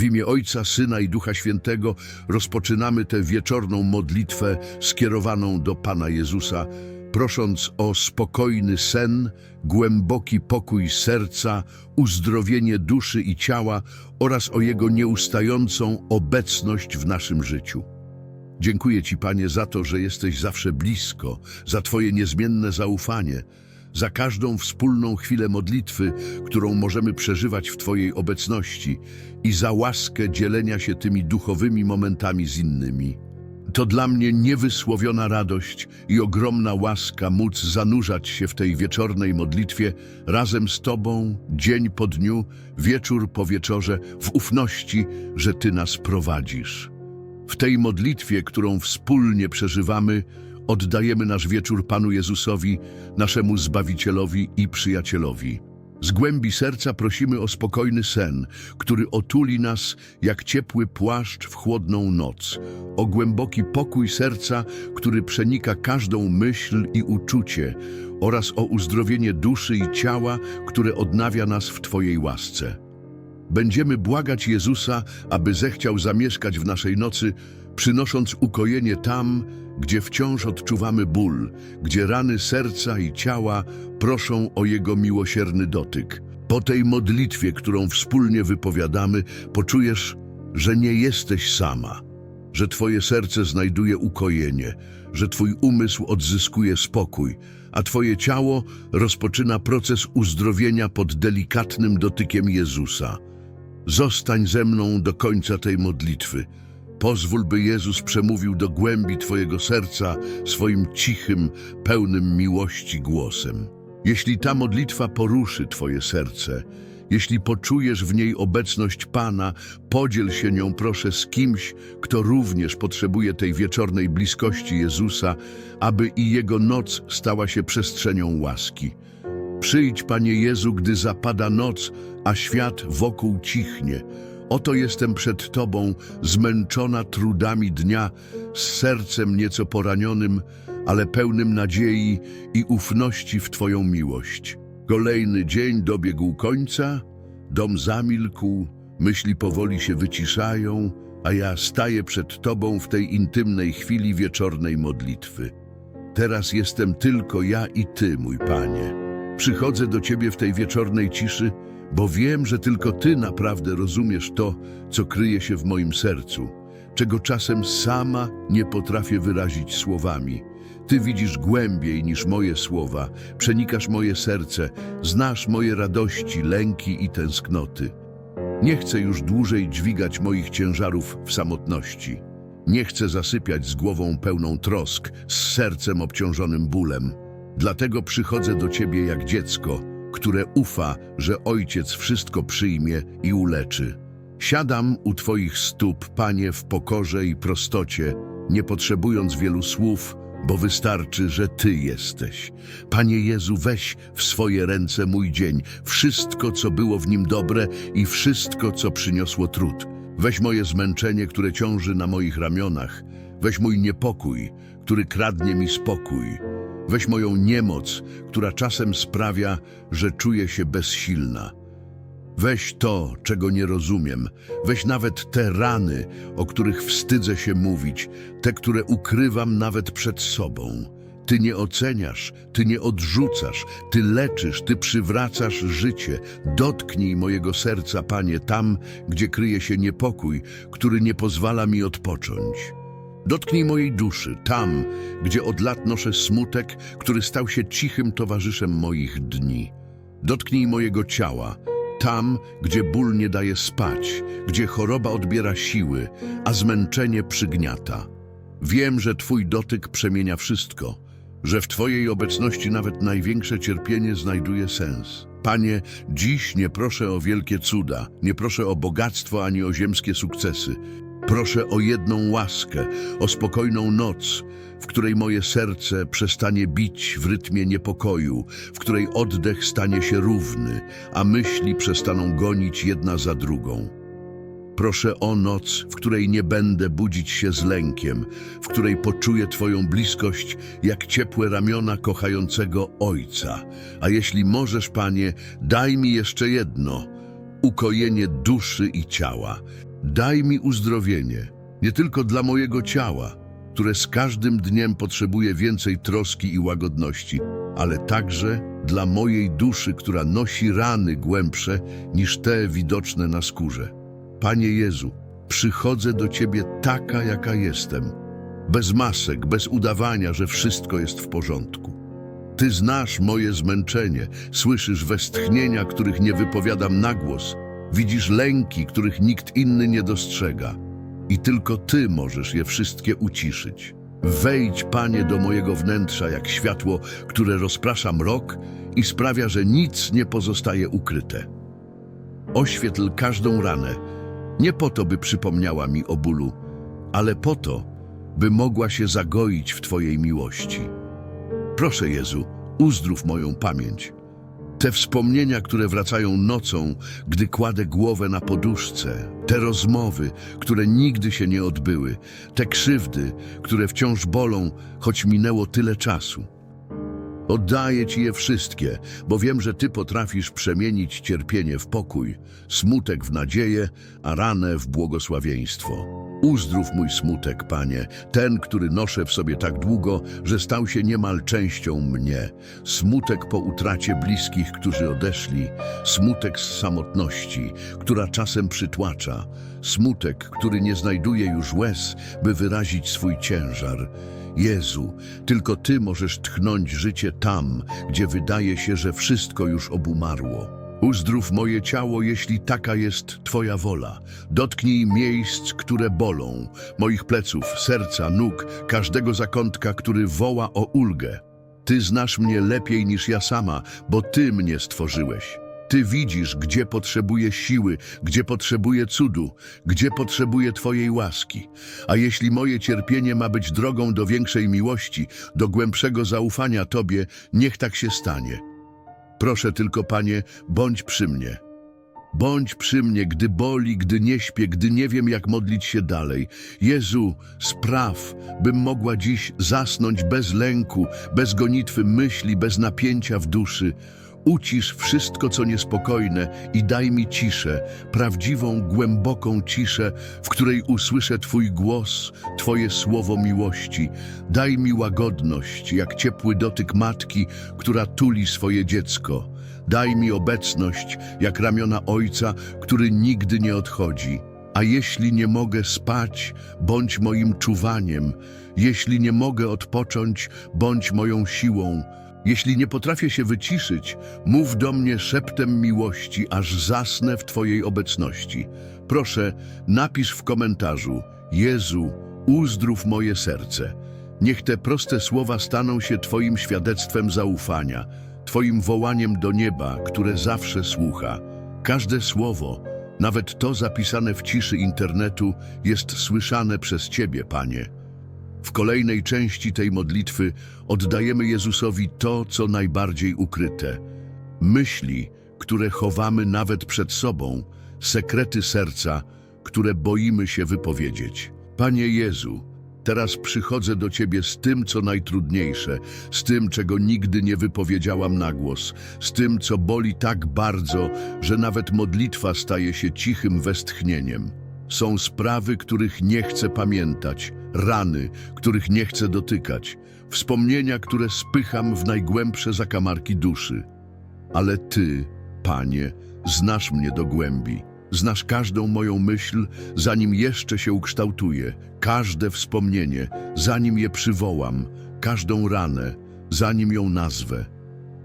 W imię Ojca, Syna i Ducha Świętego rozpoczynamy tę wieczorną modlitwę skierowaną do Pana Jezusa, prosząc o spokojny sen, głęboki pokój serca, uzdrowienie duszy i ciała oraz o Jego nieustającą obecność w naszym życiu. Dziękuję Ci, Panie, za to, że jesteś zawsze blisko, za Twoje niezmienne zaufanie, za każdą wspólną chwilę modlitwy, którą możemy przeżywać w Twojej obecności i za łaskę dzielenia się tymi duchowymi momentami z innymi. To dla mnie niewysłowiona radość i ogromna łaska móc zanurzać się w tej wieczornej modlitwie razem z Tobą, dzień po dniu, wieczór po wieczorze, w ufności, że Ty nas prowadzisz. W tej modlitwie, którą wspólnie przeżywamy, oddajemy nasz wieczór Panu Jezusowi, naszemu Zbawicielowi i Przyjacielowi. Z głębi serca prosimy o spokojny sen, który otuli nas jak ciepły płaszcz w chłodną noc, o głęboki pokój serca, który przenika każdą myśl i uczucie, oraz o uzdrowienie duszy i ciała, które odnawia nas w Twojej łasce. Będziemy błagać Jezusa, aby zechciał zamieszkać w naszej nocy, przynosząc ukojenie tam, gdzie wciąż odczuwamy ból, gdzie rany serca i ciała proszą o Jego miłosierny dotyk. Po tej modlitwie, którą wspólnie wypowiadamy, poczujesz, że nie jesteś sama, że Twoje serce znajduje ukojenie, że Twój umysł odzyskuje spokój, a Twoje ciało rozpoczyna proces uzdrowienia pod delikatnym dotykiem Jezusa. Zostań ze mną do końca tej modlitwy. Pozwól, by Jezus przemówił do głębi Twojego serca swoim cichym, pełnym miłości głosem. Jeśli ta modlitwa poruszy Twoje serce, jeśli poczujesz w niej obecność Pana, podziel się nią proszę z kimś, kto również potrzebuje tej wieczornej bliskości Jezusa, aby i jego noc stała się przestrzenią łaski. Przyjdź, Panie Jezu, gdy zapada noc, a świat wokół cichnie. Oto jestem przed Tobą, zmęczona trudami dnia, z sercem nieco poranionym, ale pełnym nadziei i ufności w Twoją miłość. Kolejny dzień dobiegł końca, dom zamilkł, myśli powoli się wyciszają, a ja staję przed Tobą w tej intymnej chwili wieczornej modlitwy. Teraz jestem tylko ja i Ty, mój Panie. Przychodzę do Ciebie w tej wieczornej ciszy, bo wiem, że tylko Ty naprawdę rozumiesz to, co kryje się w moim sercu, czego czasem sama nie potrafię wyrazić słowami. Ty widzisz głębiej niż moje słowa, przenikasz moje serce, znasz moje radości, lęki i tęsknoty. Nie chcę już dłużej dźwigać moich ciężarów w samotności. Nie chcę zasypiać z głową pełną trosk, z sercem obciążonym bólem. Dlatego przychodzę do Ciebie jak dziecko, które ufa, że Ojciec wszystko przyjmie i uleczy. Siadam u Twoich stóp, Panie, w pokorze i prostocie, nie potrzebując wielu słów, bo wystarczy, że Ty jesteś. Panie Jezu, weź w swoje ręce mój dzień, wszystko, co było w nim dobre i wszystko, co przyniosło trud. Weź moje zmęczenie, które ciąży na moich ramionach. Weź mój niepokój, który kradnie mi spokój. Weź moją niemoc, która czasem sprawia, że czuję się bezsilna. Weź to, czego nie rozumiem. Weź nawet te rany, o których wstydzę się mówić, te, które ukrywam nawet przed sobą. Ty nie oceniasz, ty nie odrzucasz, ty leczysz, ty przywracasz życie. Dotknij mojego serca, Panie, tam, gdzie kryje się niepokój, który nie pozwala mi odpocząć. Dotknij mojej duszy, tam, gdzie od lat noszę smutek, który stał się cichym towarzyszem moich dni. Dotknij mojego ciała, tam, gdzie ból nie daje spać, gdzie choroba odbiera siły, a zmęczenie przygniata. Wiem, że Twój dotyk przemienia wszystko, że w Twojej obecności nawet największe cierpienie znajduje sens. Panie, dziś nie proszę o wielkie cuda, nie proszę o bogactwo ani o ziemskie sukcesy. Proszę o jedną łaskę, o spokojną noc, w której moje serce przestanie bić w rytmie niepokoju, w której oddech stanie się równy, a myśli przestaną gonić jedna za drugą. Proszę o noc, w której nie będę budzić się z lękiem, w której poczuję Twoją bliskość jak ciepłe ramiona kochającego Ojca. A jeśli możesz, Panie, daj mi jeszcze jedno ukojenie duszy i ciała. Daj mi uzdrowienie, nie tylko dla mojego ciała, które z każdym dniem potrzebuje więcej troski i łagodności, ale także dla mojej duszy, która nosi rany głębsze niż te widoczne na skórze. Panie Jezu, przychodzę do Ciebie taka, jaka jestem, bez masek, bez udawania, że wszystko jest w porządku. Ty znasz moje zmęczenie, słyszysz westchnienia, których nie wypowiadam na głos, widzisz lęki, których nikt inny nie dostrzega. I tylko Ty możesz je wszystkie uciszyć. Wejdź, Panie, do mojego wnętrza jak światło, które rozprasza mrok i sprawia, że nic nie pozostaje ukryte. Oświetl każdą ranę, nie po to, by przypomniała mi o bólu, ale po to, by mogła się zagoić w Twojej miłości. Proszę Jezu, uzdrów moją pamięć. Te wspomnienia, które wracają nocą, gdy kładę głowę na poduszce, te rozmowy, które nigdy się nie odbyły, te krzywdy, które wciąż bolą, choć minęło tyle czasu. Oddaję Ci je wszystkie, bo wiem, że Ty potrafisz przemienić cierpienie w pokój, smutek w nadzieję, a ranę w błogosławieństwo. Uzdrów mój smutek, Panie, ten, który noszę w sobie tak długo, że stał się niemal częścią mnie. Smutek po utracie bliskich, którzy odeszli, smutek z samotności, która czasem przytłacza, smutek, który nie znajduje już łez, by wyrazić swój ciężar. Jezu, tylko Ty możesz tchnąć życie tam, gdzie wydaje się, że wszystko już obumarło. Uzdrów moje ciało, jeśli taka jest Twoja wola. Dotknij miejsc, które bolą, moich pleców, serca, nóg, każdego zakątka, który woła o ulgę. Ty znasz mnie lepiej niż ja sama, bo Ty mnie stworzyłeś. Ty widzisz, gdzie potrzebuję siły, gdzie potrzebuję cudu, gdzie potrzebuję Twojej łaski. A jeśli moje cierpienie ma być drogą do większej miłości, do głębszego zaufania Tobie, niech tak się stanie. Proszę tylko, Panie, bądź przy mnie. Bądź przy mnie, gdy boli, gdy nie śpię, gdy nie wiem, jak modlić się dalej. Jezu, spraw, bym mogła dziś zasnąć bez lęku, bez gonitwy myśli, bez napięcia w duszy. Ucisz wszystko, co niespokojne i daj mi ciszę, prawdziwą, głęboką ciszę, w której usłyszę Twój głos, Twoje słowo miłości. Daj mi łagodność, jak ciepły dotyk matki, która tuli swoje dziecko. Daj mi obecność, jak ramiona ojca, który nigdy nie odchodzi. A jeśli nie mogę spać, bądź moim czuwaniem. Jeśli nie mogę odpocząć, bądź moją siłą. Jeśli nie potrafię się wyciszyć, mów do mnie szeptem miłości, aż zasnę w Twojej obecności. Proszę, napisz w komentarzu: Jezu, uzdrów moje serce. Niech te proste słowa staną się Twoim świadectwem zaufania, Twoim wołaniem do nieba, które zawsze słucha. Każde słowo, nawet to zapisane w ciszy internetu, jest słyszane przez Ciebie, Panie. W kolejnej części tej modlitwy oddajemy Jezusowi to, co najbardziej ukryte. Myśli, które chowamy nawet przed sobą, sekrety serca, które boimy się wypowiedzieć. Panie Jezu, teraz przychodzę do Ciebie z tym, co najtrudniejsze, z tym, czego nigdy nie wypowiedziałam na głos, z tym, co boli tak bardzo, że nawet modlitwa staje się cichym westchnieniem. Są sprawy, których nie chcę pamiętać, rany, których nie chcę dotykać, wspomnienia, które spycham w najgłębsze zakamarki duszy. Ale Ty, Panie, znasz mnie do głębi. Znasz każdą moją myśl, zanim jeszcze się ukształtuje, każde wspomnienie, zanim je przywołam, każdą ranę, zanim ją nazwę.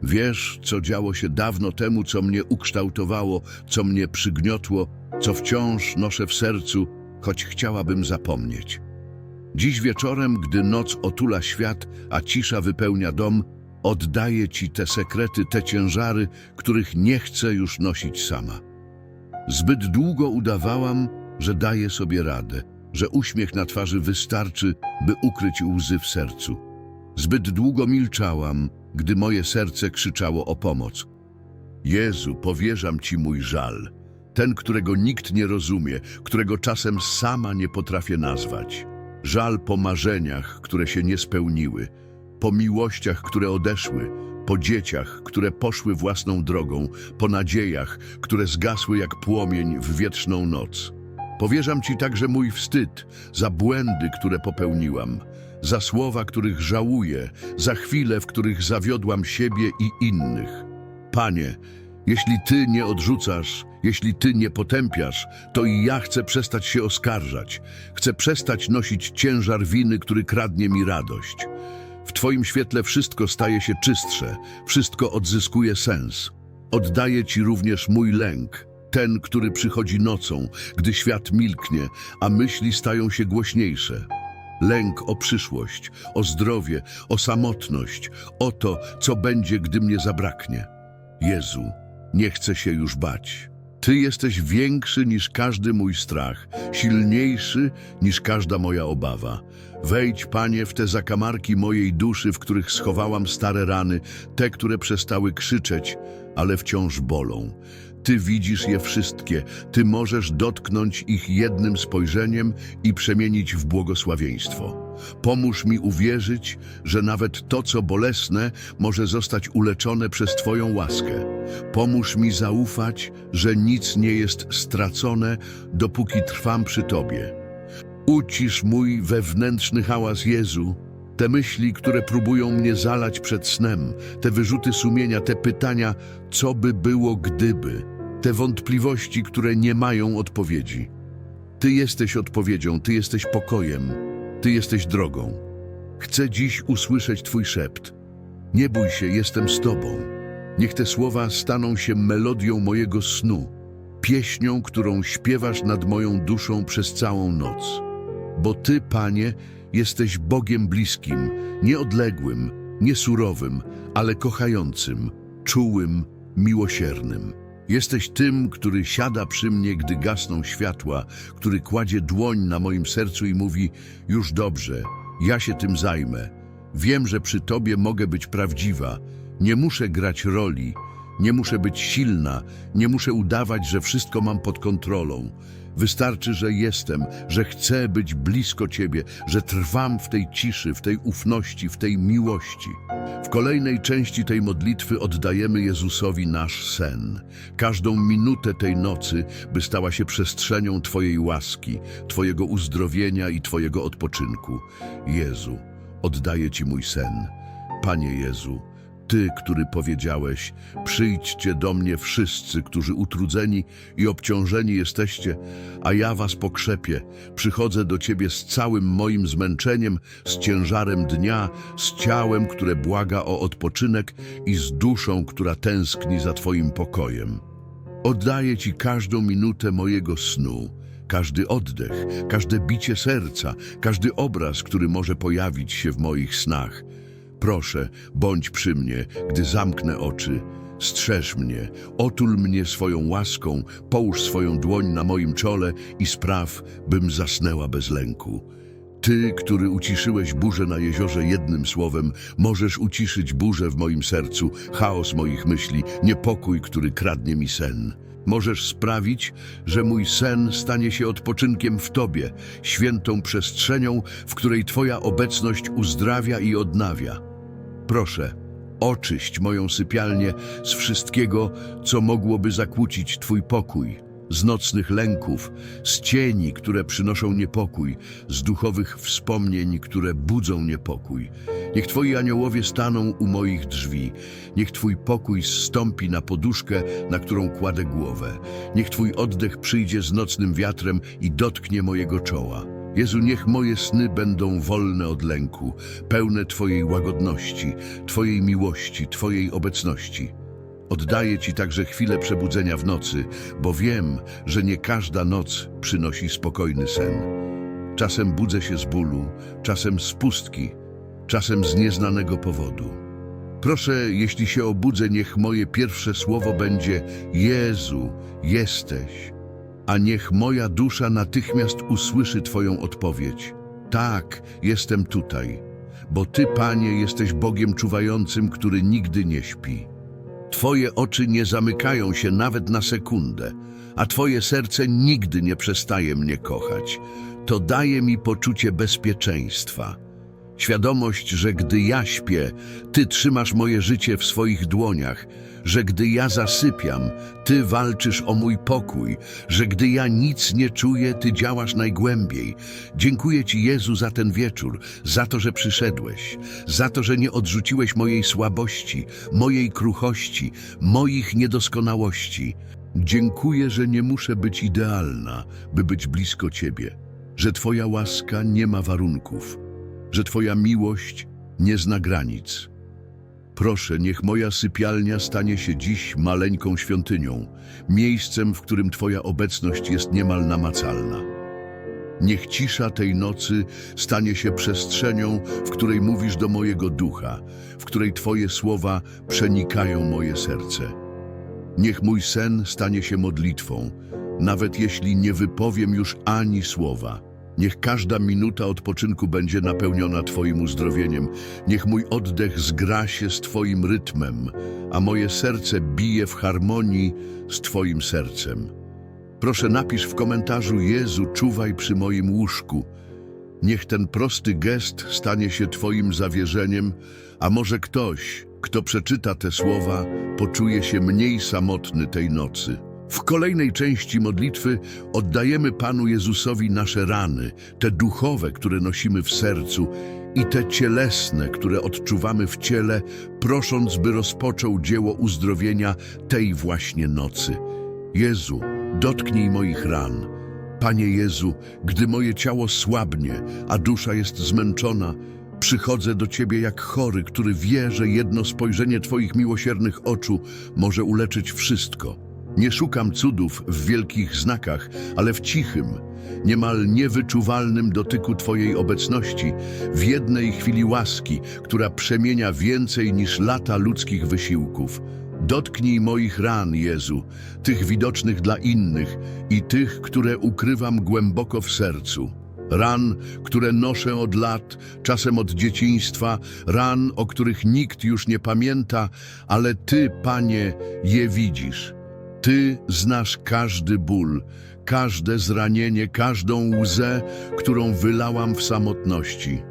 Wiesz, co działo się dawno temu, co mnie ukształtowało, co mnie przygniotło, co wciąż noszę w sercu, choć chciałabym zapomnieć. Dziś wieczorem, gdy noc otula świat, a cisza wypełnia dom, oddaję Ci te sekrety, te ciężary, których nie chcę już nosić sama. Zbyt długo udawałam, że daję sobie radę, że uśmiech na twarzy wystarczy, by ukryć łzy w sercu. Zbyt długo milczałam, gdy moje serce krzyczało o pomoc. Jezu, powierzam Ci mój żal, ten, którego nikt nie rozumie, którego czasem sama nie potrafię nazwać. Żal po marzeniach, które się nie spełniły, po miłościach, które odeszły, po dzieciach, które poszły własną drogą, po nadziejach, które zgasły jak płomień w wietrzną noc. Powierzam Ci także mój wstyd za błędy, które popełniłam, za słowa, których żałuję, za chwile, w których zawiodłam siebie i innych. Panie, jeśli Ty nie odrzucasz, jeśli Ty nie potępiasz, to i ja chcę przestać się oskarżać. Chcę przestać nosić ciężar winy, który kradnie mi radość. W Twoim świetle wszystko staje się czystsze, wszystko odzyskuje sens. Oddaję Ci również mój lęk, ten, który przychodzi nocą, gdy świat milknie, a myśli stają się głośniejsze. Lęk o przyszłość, o zdrowie, o samotność, o to, co będzie, gdy mnie zabraknie. Jezu, nie chcę się już bać. Ty jesteś większy niż każdy mój strach, silniejszy niż każda moja obawa. Wejdź, Panie, w te zakamarki mojej duszy, w których schowałam stare rany, te, które przestały krzyczeć, ale wciąż bolą. Ty widzisz je wszystkie, Ty możesz dotknąć ich jednym spojrzeniem i przemienić w błogosławieństwo. Pomóż mi uwierzyć, że nawet to, co bolesne, może zostać uleczone przez Twoją łaskę. Pomóż mi zaufać, że nic nie jest stracone, dopóki trwam przy Tobie. Ucisz mój wewnętrzny hałas Jezu, te myśli, które próbują mnie zalać przed snem, te wyrzuty sumienia, te pytania, co by było gdyby, te wątpliwości, które nie mają odpowiedzi. Ty jesteś odpowiedzią, Ty jesteś pokojem, Ty jesteś drogą. Chcę dziś usłyszeć Twój szept. Nie bój się, jestem z Tobą. Niech te słowa staną się melodią mojego snu, pieśnią, którą śpiewasz nad moją duszą przez całą noc. Bo Ty, Panie, jesteś Bogiem bliskim, nieodległym, niesurowym, ale kochającym, czułym, miłosiernym. Jesteś tym, który siada przy mnie, gdy gasną światła, który kładzie dłoń na moim sercu i mówi: Już dobrze, ja się tym zajmę. Wiem, że przy Tobie mogę być prawdziwa. Nie muszę grać roli, nie muszę być silna, nie muszę udawać, że wszystko mam pod kontrolą. Wystarczy, że jestem, że chcę być blisko Ciebie, że trwam w tej ciszy, w tej ufności, w tej miłości. W kolejnej części tej modlitwy oddajemy Jezusowi nasz sen. Każdą minutę tej nocy, by stała się przestrzenią Twojej łaski, Twojego uzdrowienia i Twojego odpoczynku. Jezu, oddaję Ci mój sen. Panie Jezu, Ty, który powiedziałeś, przyjdźcie do mnie wszyscy, którzy utrudzeni i obciążeni jesteście, a ja was pokrzepię. Przychodzę do Ciebie z całym moim zmęczeniem, z ciężarem dnia, z ciałem, które błaga o odpoczynek i z duszą, która tęskni za Twoim pokojem. Oddaję Ci każdą minutę mojego snu, każdy oddech, każde bicie serca, każdy obraz, który może pojawić się w moich snach. Proszę, bądź przy mnie, gdy zamknę oczy. Strzeż mnie, otul mnie swoją łaską, połóż swoją dłoń na moim czole i spraw, bym zasnęła bez lęku. Ty, który uciszyłeś burzę na jeziorze jednym słowem, możesz uciszyć burzę w moim sercu, chaos moich myśli, niepokój, który kradnie mi sen. Możesz sprawić, że mój sen stanie się odpoczynkiem w Tobie, świętą przestrzenią, w której Twoja obecność uzdrawia i odnawia. Proszę, oczyść moją sypialnię z wszystkiego, co mogłoby zakłócić Twój pokój, z nocnych lęków, z cieni, które przynoszą niepokój, z duchowych wspomnień, które budzą niepokój. Niech Twoi aniołowie staną u moich drzwi. Niech Twój pokój zstąpi na poduszkę, na którą kładę głowę. Niech Twój oddech przyjdzie z nocnym wiatrem i dotknie mojego czoła. Jezu, niech moje sny będą wolne od lęku, pełne Twojej łagodności, Twojej miłości, Twojej obecności. Oddaję Ci także chwilę przebudzenia w nocy, bo wiem, że nie każda noc przynosi spokojny sen. Czasem budzę się z bólu, czasem z pustki, czasem z nieznanego powodu. Proszę, jeśli się obudzę, niech moje pierwsze słowo będzie Jezu, jesteś, a niech moja dusza natychmiast usłyszy Twoją odpowiedź. Tak, jestem tutaj, bo Ty, Panie, jesteś Bogiem czuwającym, który nigdy nie śpi. Twoje oczy nie zamykają się nawet na sekundę, a Twoje serce nigdy nie przestaje mnie kochać. To daje mi poczucie bezpieczeństwa. Świadomość, że gdy ja śpię, Ty trzymasz moje życie w swoich dłoniach, że gdy ja zasypiam, Ty walczysz o mój pokój, że gdy ja nic nie czuję, Ty działasz najgłębiej. Dziękuję Ci, Jezu, za ten wieczór, za to, że przyszedłeś, za to, że nie odrzuciłeś mojej słabości, mojej kruchości, moich niedoskonałości. Dziękuję, że nie muszę być idealna, by być blisko Ciebie, że Twoja łaska nie ma warunków, że Twoja miłość nie zna granic. Proszę, niech moja sypialnia stanie się dziś maleńką świątynią, miejscem, w którym Twoja obecność jest niemal namacalna. Niech cisza tej nocy stanie się przestrzenią, w której mówisz do mojego ducha, w której Twoje słowa przenikają moje serce. Niech mój sen stanie się modlitwą, nawet jeśli nie wypowiem już ani słowa. Niech każda minuta odpoczynku będzie napełniona Twoim uzdrowieniem. Niech mój oddech zgra się z Twoim rytmem, a moje serce bije w harmonii z Twoim sercem. Proszę napisz w komentarzu Jezu, czuwaj przy moim łóżku. Niech ten prosty gest stanie się Twoim zawierzeniem, a może ktoś, kto przeczyta te słowa, poczuje się mniej samotny tej nocy. W kolejnej części modlitwy oddajemy Panu Jezusowi nasze rany, te duchowe, które nosimy w sercu i te cielesne, które odczuwamy w ciele, prosząc, by rozpoczął dzieło uzdrowienia tej właśnie nocy. Jezu, dotknij moich ran. Panie Jezu, gdy moje ciało słabnie, a dusza jest zmęczona, przychodzę do Ciebie jak chory, który wie, że jedno spojrzenie Twoich miłosiernych oczu może uleczyć wszystko. Nie szukam cudów w wielkich znakach, ale w cichym, niemal niewyczuwalnym dotyku Twojej obecności, w jednej chwili łaski, która przemienia więcej niż lata ludzkich wysiłków. Dotknij moich ran, Jezu, tych widocznych dla innych i tych, które ukrywam głęboko w sercu. Ran, które noszę od lat, czasem od dzieciństwa, ran, o których nikt już nie pamięta, ale Ty, Panie, je widzisz. Ty znasz każdy ból, każde zranienie, każdą łzę, którą wylałam w samotności.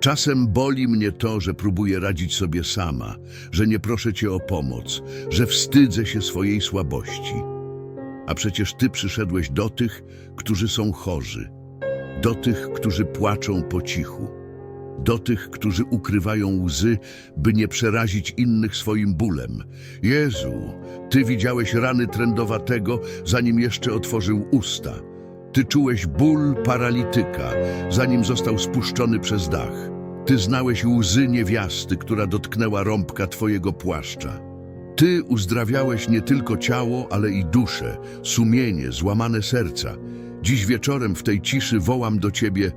Czasem boli mnie to, że próbuję radzić sobie sama, że nie proszę Cię o pomoc, że wstydzę się swojej słabości. A przecież Ty przyszedłeś do tych, którzy są chorzy, do tych, którzy płaczą po cichu, do tych, którzy ukrywają łzy, by nie przerazić innych swoim bólem. Jezu, Ty widziałeś rany trędowatego, zanim jeszcze otworzył usta. Ty czułeś ból paralityka, zanim został spuszczony przez dach. Ty znałeś łzy niewiasty, która dotknęła rąbka Twojego płaszcza. Ty uzdrawiałeś nie tylko ciało, ale i duszę, sumienie, złamane serca. Dziś wieczorem w tej ciszy wołam do Ciebie,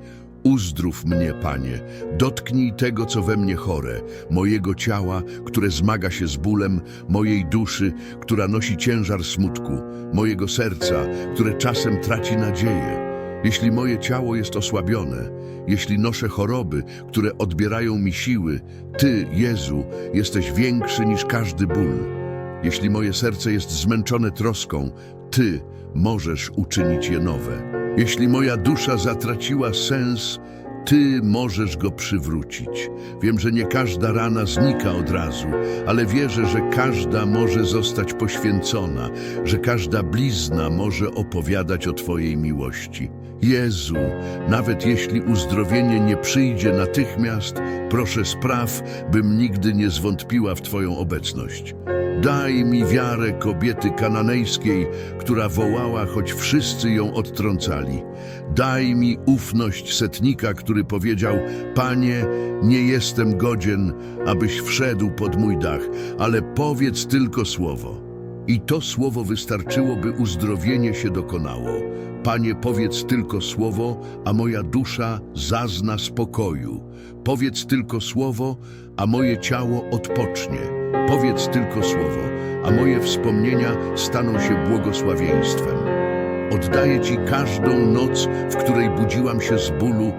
uzdrów mnie, Panie, dotknij tego, co we mnie chore, mojego ciała, które zmaga się z bólem, mojej duszy, która nosi ciężar smutku, mojego serca, które czasem traci nadzieję. Jeśli moje ciało jest osłabione, jeśli noszę choroby, które odbierają mi siły, Ty, Jezu, jesteś większy niż każdy ból. Jeśli moje serce jest zmęczone troską, Ty możesz uczynić je nowe. Jeśli moja dusza zatraciła sens, Ty możesz go przywrócić. Wiem, że nie każda rana znika od razu, ale wierzę, że każda może zostać poświęcona, że każda blizna może opowiadać o Twojej miłości. Jezu, nawet jeśli uzdrowienie nie przyjdzie natychmiast, proszę spraw, bym nigdy nie zwątpiła w Twoją obecność. Daj mi wiarę kobiety kananejskiej, która wołała, choć wszyscy ją odtrącali. Daj mi ufność setnika, który powiedział: Panie, nie jestem godzien, abyś wszedł pod mój dach, ale powiedz tylko słowo. I to słowo wystarczyło, by uzdrowienie się dokonało. Panie, powiedz tylko słowo, a moja dusza zazna spokoju. Powiedz tylko słowo, a moje ciało odpocznie. Powiedz tylko słowo, a moje wspomnienia staną się błogosławieństwem. Oddaję Ci każdą noc, w której budziłam się z bólu,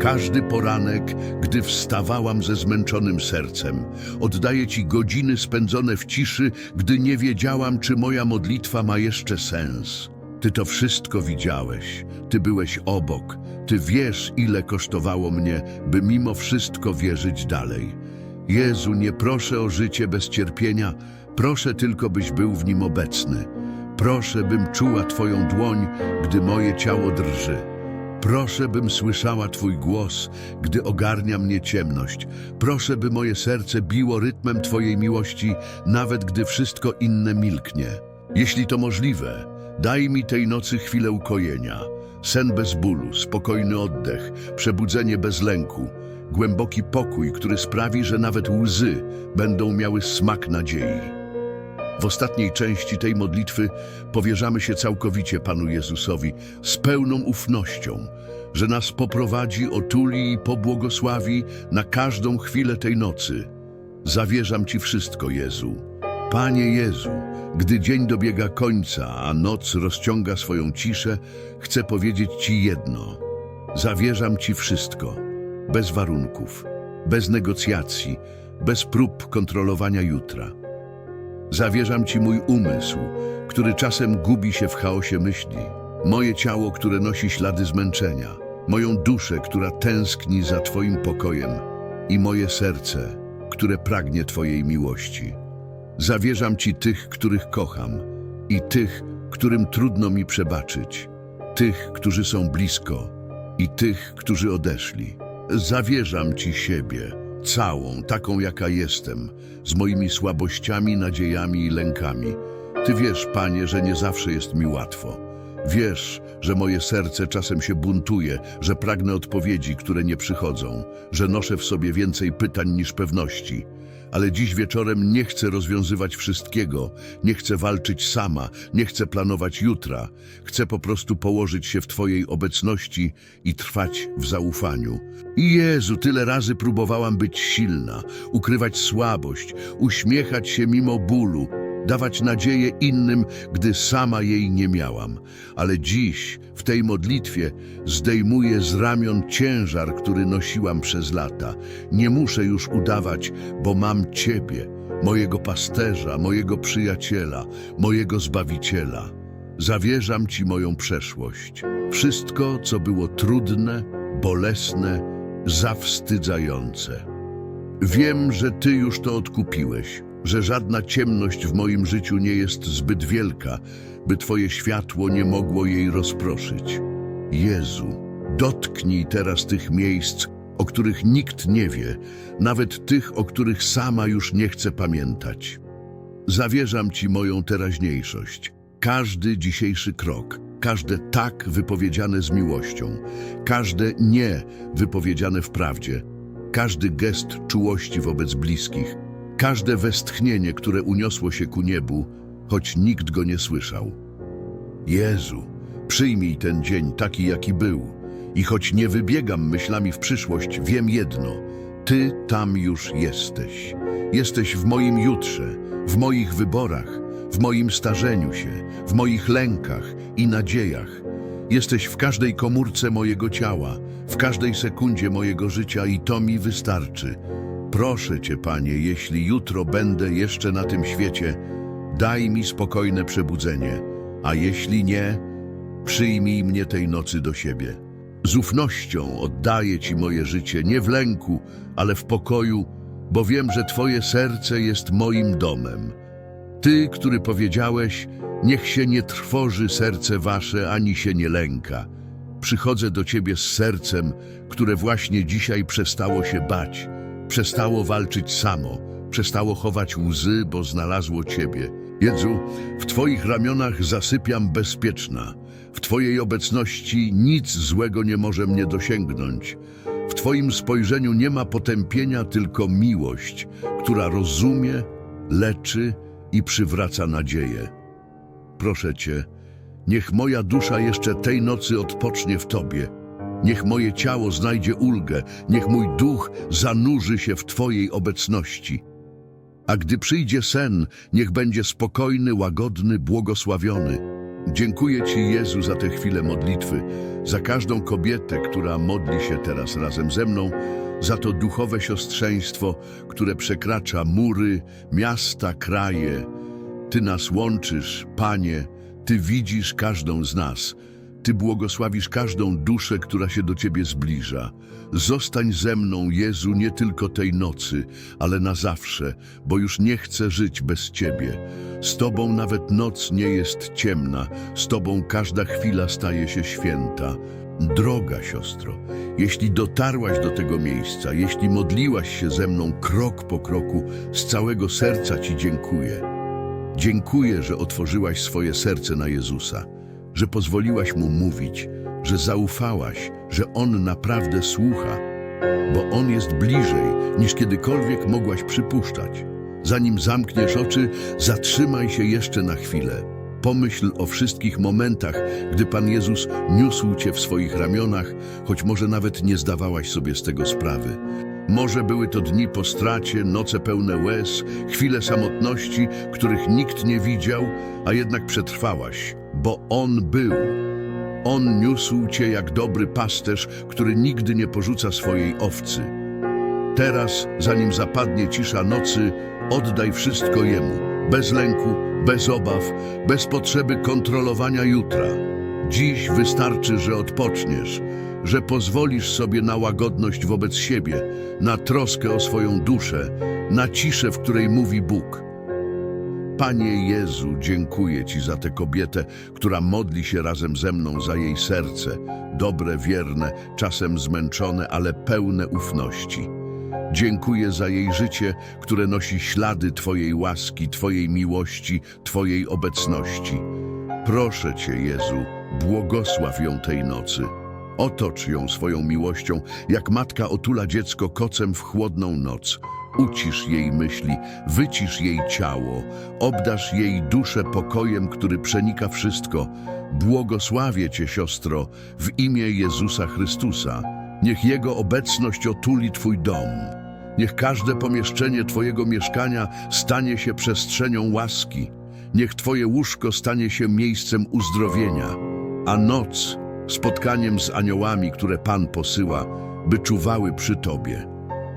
każdy poranek, gdy wstawałam ze zmęczonym sercem. Oddaję Ci godziny spędzone w ciszy, gdy nie wiedziałam, czy moja modlitwa ma jeszcze sens. Ty to wszystko widziałeś, Ty byłeś obok, Ty wiesz, ile kosztowało mnie, by mimo wszystko wierzyć dalej. Jezu, nie proszę o życie bez cierpienia, proszę tylko, byś był w nim obecny. Proszę, bym czuła Twoją dłoń, gdy moje ciało drży. Proszę, bym słyszała Twój głos, gdy ogarnia mnie ciemność. Proszę, by moje serce biło rytmem Twojej miłości, nawet gdy wszystko inne milknie. Jeśli to możliwe, daj mi tej nocy chwilę ukojenia. Sen bez bólu, spokojny oddech, przebudzenie bez lęku, głęboki pokój, który sprawi, że nawet łzy będą miały smak nadziei. W ostatniej części tej modlitwy powierzamy się całkowicie Panu Jezusowi z pełną ufnością, że nas poprowadzi, otuli i pobłogosławi na każdą chwilę tej nocy. Zawierzam Ci wszystko, Jezu. Panie Jezu, gdy dzień dobiega końca, a noc rozciąga swoją ciszę, chcę powiedzieć Ci jedno. Zawierzam Ci wszystko, bez warunków, bez negocjacji, bez prób kontrolowania jutra. Zawierzam Ci mój umysł, który czasem gubi się w chaosie myśli, moje ciało, które nosi ślady zmęczenia, moją duszę, która tęskni za Twoim pokojem. I moje serce, które pragnie Twojej miłości. Zawierzam Ci tych, których kocham. I tych, którym trudno mi przebaczyć, tych, którzy są blisko. I tych, którzy odeszli. Zawierzam Ci siebie, całą, taką jaka jestem, z moimi słabościami, nadziejami i lękami. Ty wiesz, Panie, że nie zawsze jest mi łatwo. Wiesz, że moje serce czasem się buntuje, że pragnę odpowiedzi, które nie przychodzą, że noszę w sobie więcej pytań niż pewności. Ale dziś wieczorem nie chcę rozwiązywać wszystkiego, nie chcę walczyć sama, nie chcę planować jutra. Chcę po prostu położyć się w Twojej obecności i trwać w zaufaniu. I Jezu, tyle razy próbowałam być silna, ukrywać słabość, uśmiechać się mimo bólu, dawać nadzieję innym, gdy sama jej nie miałam. Ale dziś, w tej modlitwie, zdejmuję z ramion ciężar, który nosiłam przez lata. Nie muszę już udawać, bo mam Ciebie, mojego pasterza, mojego przyjaciela, mojego Zbawiciela. Zawierzam Ci moją przeszłość. Wszystko, co było trudne, bolesne, zawstydzające. Wiem, że Ty już to odkupiłeś, że żadna ciemność w moim życiu nie jest zbyt wielka, by Twoje światło nie mogło jej rozproszyć. Jezu, dotknij teraz tych miejsc, o których nikt nie wie, nawet tych, o których sama już nie chcę pamiętać. Zawierzam Ci moją teraźniejszość, każdy dzisiejszy krok, każde tak wypowiedziane z miłością, każde nie wypowiedziane w prawdzie, każdy gest czułości wobec bliskich, każde westchnienie, które uniosło się ku niebu, choć nikt go nie słyszał. Jezu, przyjmij ten dzień taki, jaki był. I choć nie wybiegam myślami w przyszłość, wiem jedno: Ty tam już jesteś. Jesteś w moim jutrze, w moich wyborach, w moim starzeniu się, w moich lękach i nadziejach. Jesteś w każdej komórce mojego ciała, w każdej sekundzie mojego życia i to mi wystarczy. Proszę Cię, Panie, jeśli jutro będę jeszcze na tym świecie, daj mi spokojne przebudzenie, a jeśli nie, przyjmij mnie tej nocy do siebie. Z ufnością oddaję Ci moje życie, nie w lęku, ale w pokoju, bo wiem, że Twoje serce jest moim domem. Ty, który powiedziałeś, niech się nie trwoży serce Wasze, ani się nie lęka. Przychodzę do Ciebie z sercem, które właśnie dzisiaj przestało się bać, przestało walczyć samo, przestało chować łzy, bo znalazło Ciebie. Jezu, w Twoich ramionach zasypiam bezpieczna. W Twojej obecności nic złego nie może mnie dosięgnąć. W Twoim spojrzeniu nie ma potępienia, tylko miłość, która rozumie, leczy i przywraca nadzieję. Proszę Cię, niech moja dusza jeszcze tej nocy odpocznie w Tobie. Niech moje ciało znajdzie ulgę, niech mój duch zanurzy się w Twojej obecności. A gdy przyjdzie sen, niech będzie spokojny, łagodny, błogosławiony. Dziękuję Ci, Jezu, za tę chwilę modlitwy, za każdą kobietę, która modli się teraz razem ze mną, za to duchowe siostrzeństwo, które przekracza mury, miasta, kraje. Ty nas łączysz, Panie, Ty widzisz każdą z nas. Ty błogosławisz każdą duszę, która się do Ciebie zbliża. Zostań ze mną, Jezu, nie tylko tej nocy, ale na zawsze, bo już nie chcę żyć bez Ciebie. Z Tobą nawet noc nie jest ciemna, z Tobą każda chwila staje się święta. Droga siostro, jeśli dotarłaś do tego miejsca, jeśli modliłaś się ze mną krok po kroku, z całego serca Ci dziękuję. Dziękuję, że otworzyłaś swoje serce na Jezusa, że pozwoliłaś Mu mówić, że zaufałaś, że On naprawdę słucha, bo On jest bliżej niż kiedykolwiek mogłaś przypuszczać. Zanim zamkniesz oczy, zatrzymaj się jeszcze na chwilę. Pomyśl o wszystkich momentach, gdy Pan Jezus niósł Cię w swoich ramionach, choć może nawet nie zdawałaś sobie z tego sprawy. Może były to dni po stracie, noce pełne łez, chwile samotności, których nikt nie widział, a jednak przetrwałaś, bo On był. On niósł Cię jak dobry pasterz, który nigdy nie porzuca swojej owcy. Teraz, zanim zapadnie cisza nocy, oddaj wszystko Jemu, bez lęku, bez obaw, bez potrzeby kontrolowania jutra. Dziś wystarczy, że odpoczniesz, że pozwolisz sobie na łagodność wobec siebie, na troskę o swoją duszę, na ciszę, w której mówi Bóg. Panie Jezu, dziękuję Ci za tę kobietę, która modli się razem ze mną za jej serce, dobre, wierne, czasem zmęczone, ale pełne ufności. Dziękuję za jej życie, które nosi ślady Twojej łaski, Twojej miłości, Twojej obecności. Proszę Cię, Jezu, błogosław ją tej nocy. Otocz ją swoją miłością, jak matka otula dziecko kocem w chłodną noc. Ucisz jej myśli, wycisz jej ciało, obdasz jej duszę pokojem, który przenika wszystko. Błogosławię Cię, siostro, w imię Jezusa Chrystusa. Niech Jego obecność otuli Twój dom. Niech każde pomieszczenie Twojego mieszkania stanie się przestrzenią łaski. Niech Twoje łóżko stanie się miejscem uzdrowienia, a noc spotkaniem z aniołami, które Pan posyła, by czuwały przy Tobie.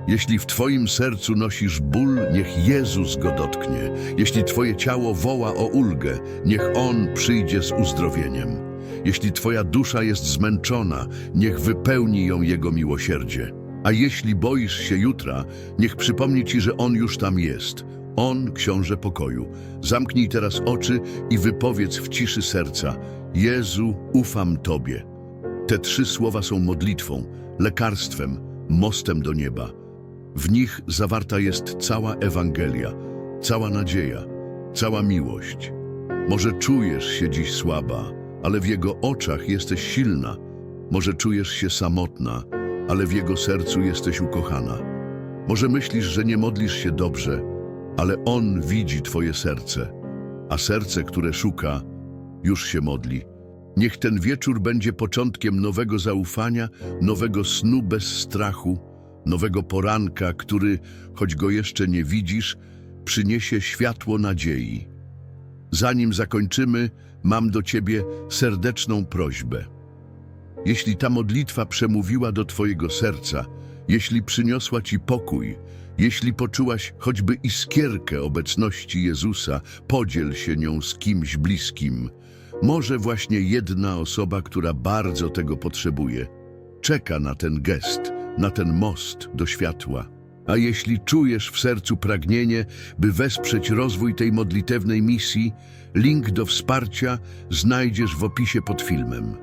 Jeśli w Twoim sercu nosisz ból, niech Jezus go dotknie. Jeśli Twoje ciało woła o ulgę, niech On przyjdzie z uzdrowieniem. Jeśli Twoja dusza jest zmęczona, niech wypełni ją Jego miłosierdzie. A jeśli boisz się jutra, niech przypomni Ci, że On już tam jest. On, książę pokoju. Zamknij teraz oczy i wypowiedz w ciszy serca: Jezu, ufam Tobie. Te trzy słowa są modlitwą, lekarstwem, mostem do nieba. W nich zawarta jest cała Ewangelia, cała nadzieja, cała miłość. Może czujesz się dziś słaba, ale w Jego oczach jesteś silna. Może czujesz się samotna, ale w Jego sercu jesteś ukochana. Może myślisz, że nie modlisz się dobrze, ale On widzi Twoje serce, a serce, które szuka, już się modli. Niech ten wieczór będzie początkiem nowego zaufania, nowego snu bez strachu, nowego poranka, który, choć go jeszcze nie widzisz, przyniesie światło nadziei. Zanim zakończymy, mam do Ciebie serdeczną prośbę. Jeśli ta modlitwa przemówiła do Twojego serca, jeśli przyniosła Ci pokój, jeśli poczułaś choćby iskierkę obecności Jezusa, podziel się nią z kimś bliskim. Może właśnie jedna osoba, która bardzo tego potrzebuje, czeka na ten gest, na ten most do światła. A jeśli czujesz w sercu pragnienie, by wesprzeć rozwój tej modlitewnej misji, link do wsparcia znajdziesz w opisie pod filmem.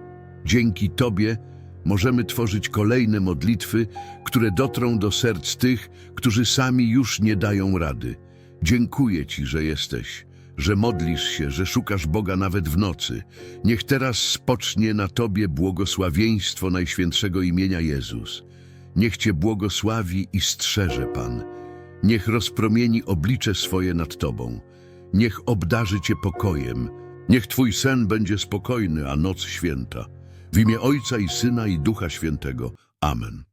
Dzięki Tobie możemy tworzyć kolejne modlitwy, które dotrą do serc tych, którzy sami już nie dają rady. Dziękuję Ci, że jesteś, że modlisz się, że szukasz Boga nawet w nocy. Niech teraz spocznie na Tobie błogosławieństwo Najświętszego imienia Jezus. Niech Cię błogosławi i strzeże Pan. Niech rozpromieni oblicze swoje nad Tobą. Niech obdarzy Cię pokojem. Niech Twój sen będzie spokojny, a noc święta. W imię Ojca i Syna i Ducha Świętego. Amen.